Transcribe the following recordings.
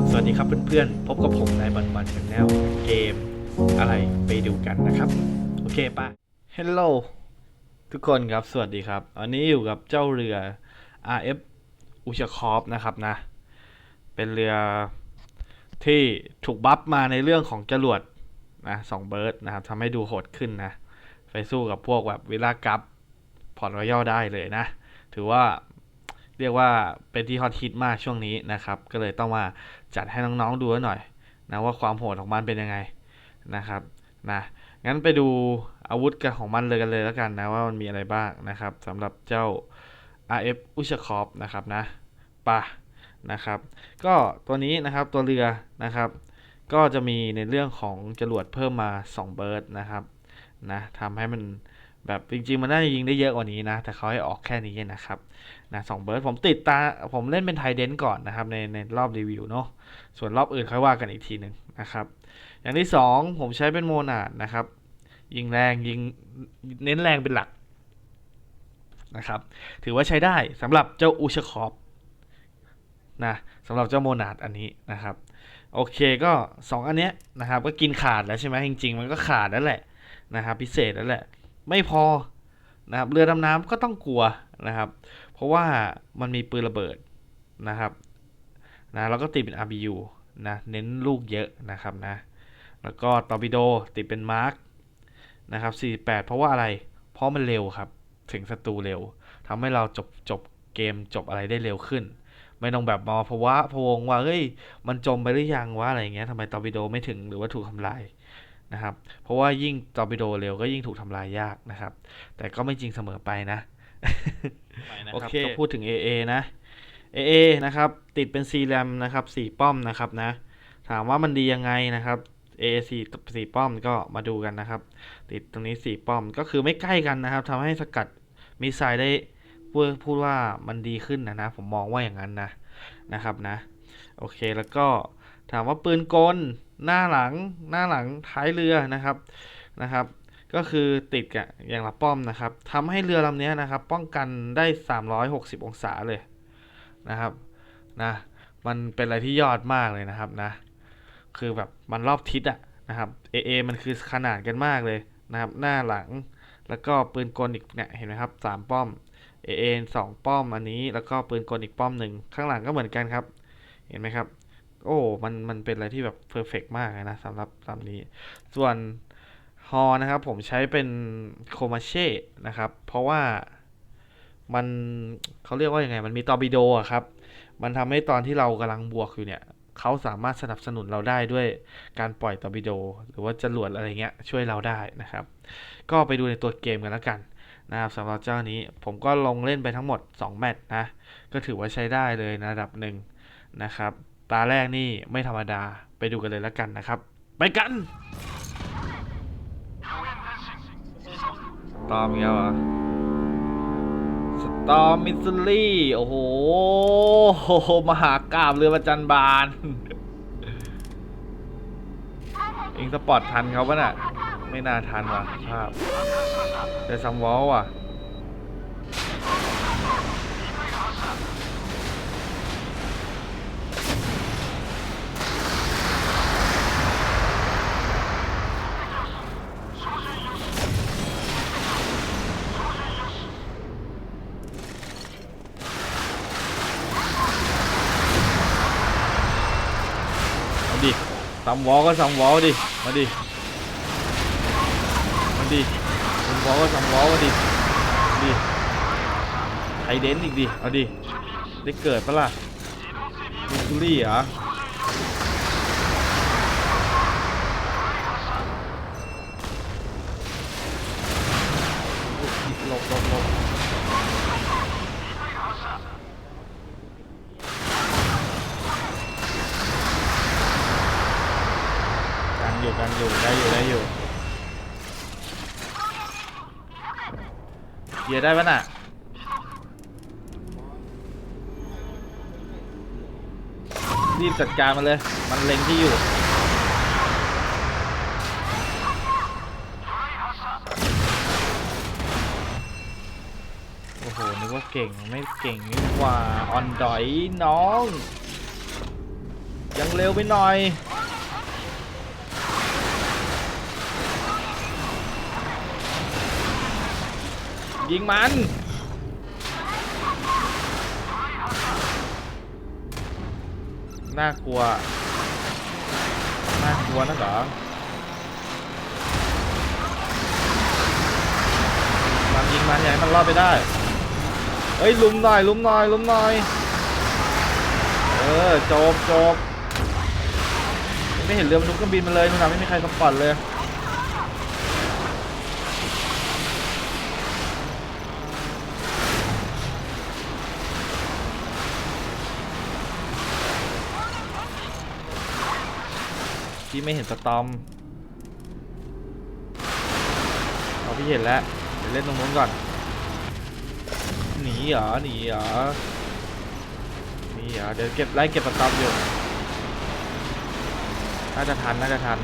บสวัสดีครับเพื่อนๆ พบกับผมในบันบันชแนลเกมอะไรไปดูกันนะครับ โอเคป่ะ Hello ทุกคนครับ สวัสดีครับวันนี้อยู่กับเจ้าเรือ RF อุชคอฟนะครับนะ เป็นเรือที่ถูกบัฟมาในเรื่องของจรวดนะสองเบิร์ดนะครับทำให้ดูโหดขึ้นนะ ไปสู้กับพวกแบบวิลากับพอร์ตรอยัลได้เลยนะ ถือว่าเรียกว่าเป็นที่ฮอตฮิตมากช่วงนี้นะครับ ก็เลยต้องมา จัดให้น้องๆดูหน่อยนะว่าความโหดของมันเป็นยังไงนะครับนะงั้นไปดูอาวุธกันของมันเลยกันเลยแล้วกันนะว่ามันมีอะไรบ้างนะครับสำหรับเจ้า RF อุชคอฟนะครับนะปะนะครับ ก็ตัวนี้นะครับตัวเรือนะครับ ก็จะมีในเรื่องของจรวดเพิ่มมา 2 เบิร์ดนะครับนะทำให้มัน แบบจริงๆ มันน่าจะยิงได้เยอะกว่านี้นะ แต่เขาให้ออกแค่นี้นะครับนะสองเบิร์ดผมติดตาผมเล่นเป็นไทเดนก่อนนะครับ ในในรอบรีวิวเนาะส่วนรอบอื่นค่อยว่ากันอีกทีหนึ่งนะครับ อย่างที่ 2 ผมใช้เป็นโมนาดนะครับ ยิงแรงยิงเน้นแรงเป็นหลักนะครับ ถือว่าใช้ได้สำหรับเจ้าอูชคอฟนะสำหรับเจ้าโมนาดอันนี้นะครับ โอเคก็ 2 อันเนี้ยนะครับ ก็กินขาดแล้วใช่ไหมจริง ๆ มันก็ขาดแล้วแหละนะครับ พิเศษแล้วแหละ ไม่พอนะครับเรือดำน้ำก็ต้องกลัวนะครับ เพราะว่ามันมีปืนระเบิดนะครับนะแล้วก็ติดเป็น RBU นะเน้นลูกเยอะนะครับนะแล้วก็ตอร์ปิโดติดเป็นมาร์กนะครับ48 เพราะว่าอะไร เพราะมันเร็วครับ ถึงศัตรูเร็วทำให้เราจบจบเกมจบอะไรได้เร็วขึ้น ไม่ต้องแบบมาภาวะพวงว่าเฮ้ยมันจมไปหรือยังวะอะไรเงี้ยทำไมตอร์ปิโดไม่ถึงหรือว่าถูกทำลาย นะครับ เพราะว่ายิ่งตอร์ปิโดเร็วก็ยิ่งถูกทำลายยากนะครับ แต่ก็ไม่จริงเสมอไปนะโอเคก็พูดถึง AA นะ AA นะครับ ติดเป็น C RAM นะครับ4ป้อมนะครับนะ ถามว่ามันดียังไงนะครับ AA 4 4ป้อมก็มาดูกันนะครับ ติดตรงนี้4ป้อมก็คือไม่ใกล้กันนะครับทำให้สกัดมิสไซล์ได้พูดพูดว่ามันดีขึ้นนะนะ ผมมองว่าอย่างนั้นนะนะครับนะ โอเคแล้วก็ถามว่าปืนกล หน้าหลังหน้าหลังท้ายเรือนะครับนะครับ ก็คือติดกับอย่างละป้อมนะครับทำให้เรือลำนี้นะครับ ป้องกันได้ 360 องศาเลยนะครับนะมันเป็นอะไรที่ยอดมากเลยนะครับนะคือแบบมันรอบทิศอะนะครับ AA มันคือขนาดกันมากเลยนะครับ หน้าหลังแล้วก็ปืนกลอีกเนี่ยเห็นไหมครับสามป้อม AA สองป้อมอันนี้แล้วก็ปืนกลอีกป้อมหนึ่งข้างหลังก็เหมือนกันครับ เห็นไหมครับ โอ้ มันมันเป็นอะไรที่แบบเพอร์เฟกมากนะสำหรับลำนี้ ส่วนฮอนะครับผมใช้เป็นโคมาเช่นะครับ เพราะว่ามันเขาเรียกว่ายังไง มันมีตอร์ปิโดอะครับ มันทำให้ตอนที่เรากำลังบวกอยู่เนี่ยเขาสามารถสนับสนุนเราได้ด้วยการปล่อยตอร์ปิโด หรือว่าจรวดอะไรเงี้ยช่วยเราได้นะครับ ก็ไปดูในตัวเกมกันแล้วกันนะครับสำหรับเจ้านี้ผมก็ลงเล่นไปทั้งหมด 2 แมตช์นะ ก็ถือว่าใช้ได้เลยนะระดับหนึ่งนะครับ ตาแรกนี่ไม่ธรรมดาไปดูกันเลยแล้วกันนะครับ ไปกัน ตอมเงี้ยเหรอสตอมมิสซูรี่โอ้โหมหากราบเรือประจันบานเองสปอร์ตทันเขาปะน่ะ ไม่น่าทันว่ะภาพแต่ซัมวอลว่ะ มาดิ ซัมวอลก็ซัมวอลดิ มาดิ มาดิซัมวอลก็ซัมวอลมาดิดิไทเดนอีกดิ เอาดิ ได้เกิดปะล่ะมิสซูรี่เหรอ หลบหลบหลบกัน อยู่ได้อยู่ได้อยู่เคลียร์ได้ปะน่ะรีบจัดการมันเลย มันเล็งที่อยู่ โอ้โห นึกว่าเก่ง ไม่เก่งนี่หว่า ออนดอยน้อง ยังเร็วไปหน่อย ยิงมัน น่ากลัว น่ากลัวนะเหรอมันยิงมันอย่ใหญ่มันรอดไปได้ เฮ้ยลุมหน่อยลุมหน่อยลุมหน่อย เออจบจบไม่เห็นเรือบรรทุกเครื่องบินมาเลยนู่นนะไม่มีใครสปอตเลย พี่ไม่เห็นสตอมเอาพี่เห็นแล้วเดี๋ยวเล่นตรงนู้นก่อน หนีเหรอ หนีเหรอ หนีเหรอ เดี๋ยวเก็บไล่เก็บสตอมอยู่ น่าจะทัน น่าจะทัน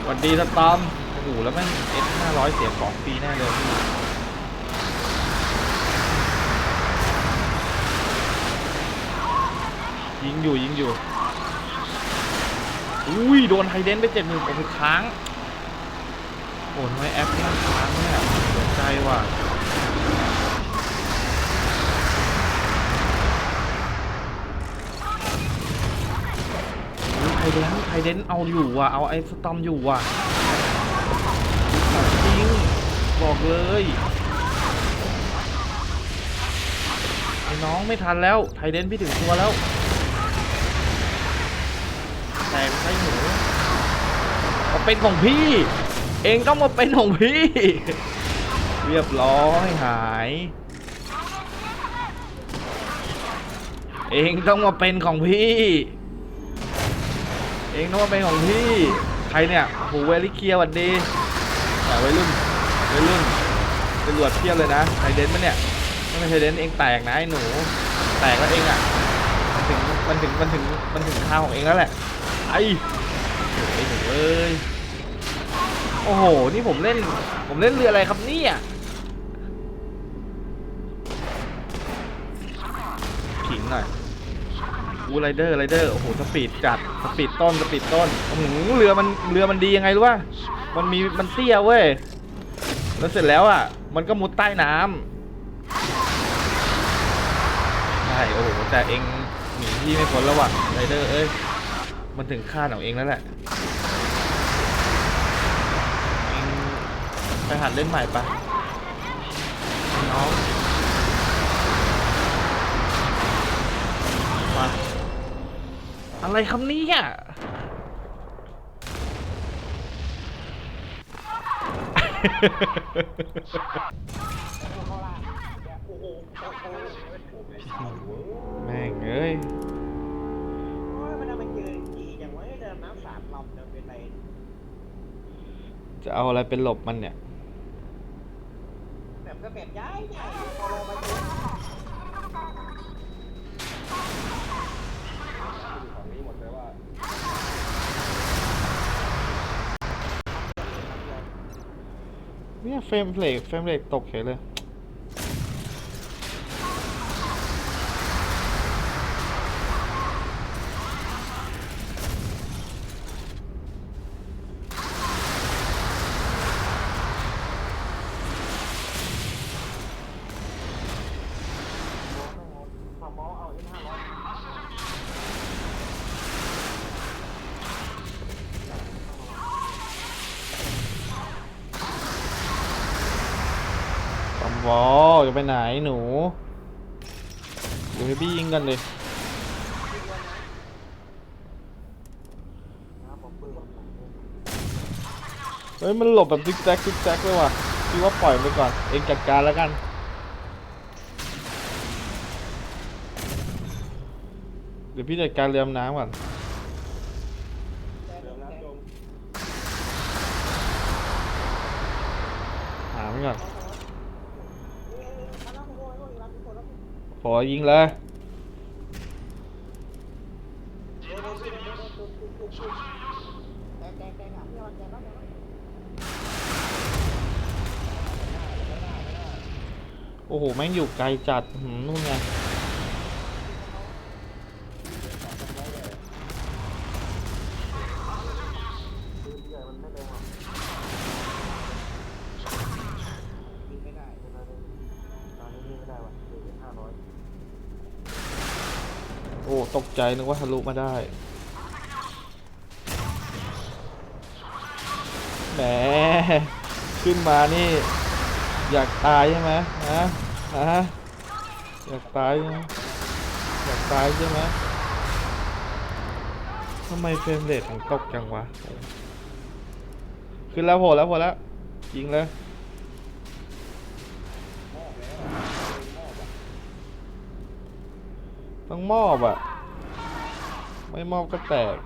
สวัสดีสตอมโอ้โหแล้วแม่งเอสห้าร้อยเสียของฟรีแน่เลยพี่ยิงอยู่ยิงอยู่ อุ้ยโดนไฮเดนไปเจ็ดหมื่นโอ้โหค้างโอ้ทำไมแอปนี่มันค้างเนี่ยเสียใจว่ะไทยเดนไทเดนเอาอยู่ว่ะ เอาไอ้สตอมอยู่ว่ะจริง บอกเลยไอ้น้องไม่ทันแล้ว ไทเดนพี่ถึงตัวแล้ว ไม่ใช่หนูมาเป็นของพี่ เองต้องมาเป็นของพี่ เรียบร้อยหาย เองต้องมาเป็นของพี่ เองต้องมาเป็นของพี่ ใครเนี่ยโหเวลิเคียวัดดีแต่วัยรุ่นวัยรุ่นตำรวจเพียบเลยนะไทเดนมันเนี่ยถ้าไม่ไทเดนเองแตกนะไอ้หนู แตกแล้วเองอะมันถึงมันถึงมันถึงมันถึงคราวของเองแล้วแหละ ไอ้ไอ้หนูเอ้ยโอ้โห นี่ผมเล่น ผมเล่นเรืออะไรครับเนี่ยขิงหน่อยอูไรเดอร์ไรเดอร์ โอ้โห สปีดจัด สปีดต้น สปีดต้น โอ้โห เรือมัน เรือมันดียังไงรู้ป่ะ มันมี มันเตี้ยเว้ย แล้วเสร็จแล้วอะ มันก็มุดใต้น้ำใช่ โอ้โห แต่เองหนีพี่ไม่พ้นแล้วว่ะไรเดอร์ เอ้ย มันถึงคาดของเองแล้วแหละเองไปหัดเล่นใหม่ปะน้องมาอะไรคำนี้อะแม่งเอ้ย จะเอาอะไรเป็นหลบมันเนี่ย แบบก็แบบย้ายใหญ่พอลงไปเจอเนี่ยเฟรมเพลกเฟรมเพลกตกเฉยเลย พอมอเอาเอ็นห้าร้อย ตอมวอจะไปไหนหนูเดี๋ยวให้พี่ยิงกันเลยเฮ้ยมันหลบแบบซิกแซกซิกแซกเลยว่ะพี่ว่าปล่อยไปก่อน เองจัดการแล้วกันเดี๋ยวพี่จัดการเรือดำน้ำก่อนหามันก่อน เอ้ยมาแล้วโอ้ยโอ้ยรับทุกคนแล้ว ขอยิงเลยโอ้โห แม่งอยู่ไกลจัดหืมนู่นไง อ้ ตกใจนึกว่าทะลุมาได้แหมขึ้นมานี่ อยากตายใช่ไหมฮะฮะอยากตายใช่ไหมอยากตายใช่ไหมทำไมเฟรมเรทถึงตกจังวะขึ้นแล้วโผล่แล้วโผล่แล้วยิงเลยต้องมอบอะ ไม่มอบก็แตก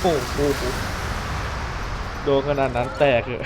โอ้โหโดนขนาดนั้นแตกเหรอ